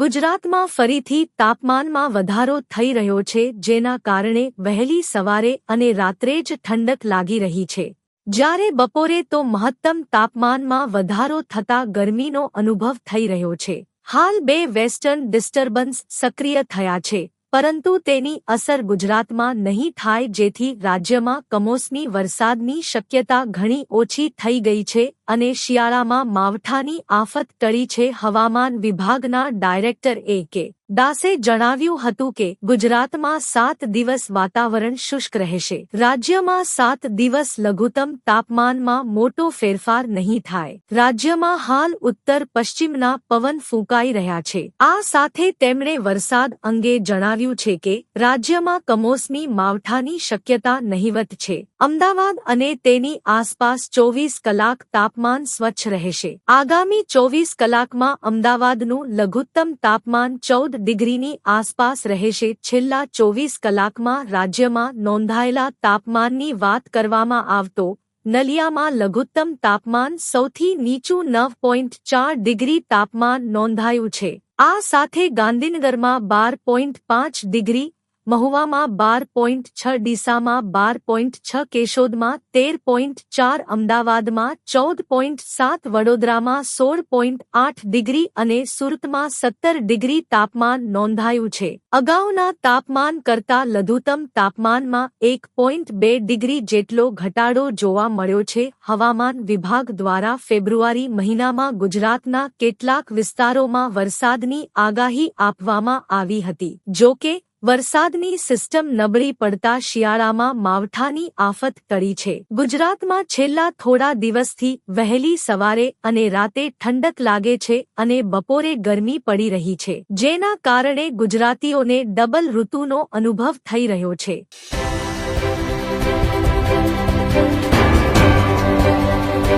ગુજરાતમાં ફરીથી તાપમાનમાં વધારો થઈ રહ્યો છે, જેના કારણે વહેલી સવારે અને રાત્રે જ ઠંડક લાગી રહી છે. જ્યારે બપોરે તો મહત્તમ તાપમાનમાં વધારો થતા ગરમીનો અનુભવ થઈ રહ્યો છે. હાલ બે વેસ્ટર્ન ડિસ્ટર્બન્સ સક્રિય થયા છે. પરંતુ તેની અસર ગુજરાતમાં નહીં થાય જેથી રાજ્યમાં કમોસમી વરસાદની શક્યતા ઘણી ઓછી થઈ ગઈ છે અને શિયાળામાં માવઠાની આફત ટળી છે હવામાન વિભાગના ડાયરેક્ટર એ કે દાસે જણાવ્યું હતું કે, ગુજરાતમાં સાત દિવસ વાતાવરણ શુષ્ક રહેશે. રાજ્યમાં સાત દિવસ લઘુત્તમ તાપમાનમાં મોટો ફેરફાર નહીં થાય. રાજ્યમાં હાલ ઉત્તર પશ્ચિમના પવન ફૂંકાઈ રહ્યા છે. આ સાથે તેમણે વરસાદ અંગે જણાવ્યું છે કે, રાજ્યમાં કમોસમી માવઠાની શક્યતા નહિવત છે. અમદાવાદ અને તેની આસપાસ ચોવીસ કલાક તાપમાન સ્વચ્છ રહેશે. આગામી ચોવીસ કલાકમાં અમદાવાદનું લઘુત્તમ તાપમાન ચૌદ ડિગ્રીની આસપાસ રહેશે. છેલ્લા ચોવીસ કલાકમાં રાજ્યમાં નોંધાયેલા તાપમાનની વાત કરવામાં આવતો નલિયામાં લઘુત્તમ તાપમાન સૌથી નીચું નવ પોઈન્ટ ચાર ડિગ્રી તાપમાન નોંધાયું છે. આ સાથે ગાંધીનગરમાં બાર પોઈન્ટ પાંચ ડિગ્રી મહુવામાં બાર પોઈન્ટ છ, ડીસામાં બાર પોઈન્ટ છ, કેશોદમાં તેર પોઈન્ટ ચાર, અમદાવાદમાં ચૌદ પોઈન્ટ સાત, વડોદરામાં સોળ પોઈન્ટ આઠ ડિગ્રી અને સુરતમાં સત્તર ડિગ્રી તાપમાન નોંધાયું છે. અગાઉના તાપમાન કરતા લઘુત્તમ તાપમાનમાં એક પોઈન્ટ બે ડિગ્રી જેટલો ઘટાડો જોવા મળ્યો છે. હવામાન વિભાગ દ્વારા ફેબ્રુઆરી મહિનામાં ગુજરાતના કેટલાક વિસ્તારોમાં વરસાદની આગાહી આપવામાં આવી હતી. જો કે વરસાદની સિસ્ટમ નબળી પડતા શિયાળામાં માવઠાની આફત ટળી છે. ગુજરાતમાં છેલ્લા થોડા દિવસથી વહેલી સવારે અને રાતે ઠંડક લાગે છે અને બપોરે ગરમી પડી રહી છે, જેના કારણે ગુજરાતીઓને ડબલ ઋતુનો અનુભવ થઈ રહ્યો છે.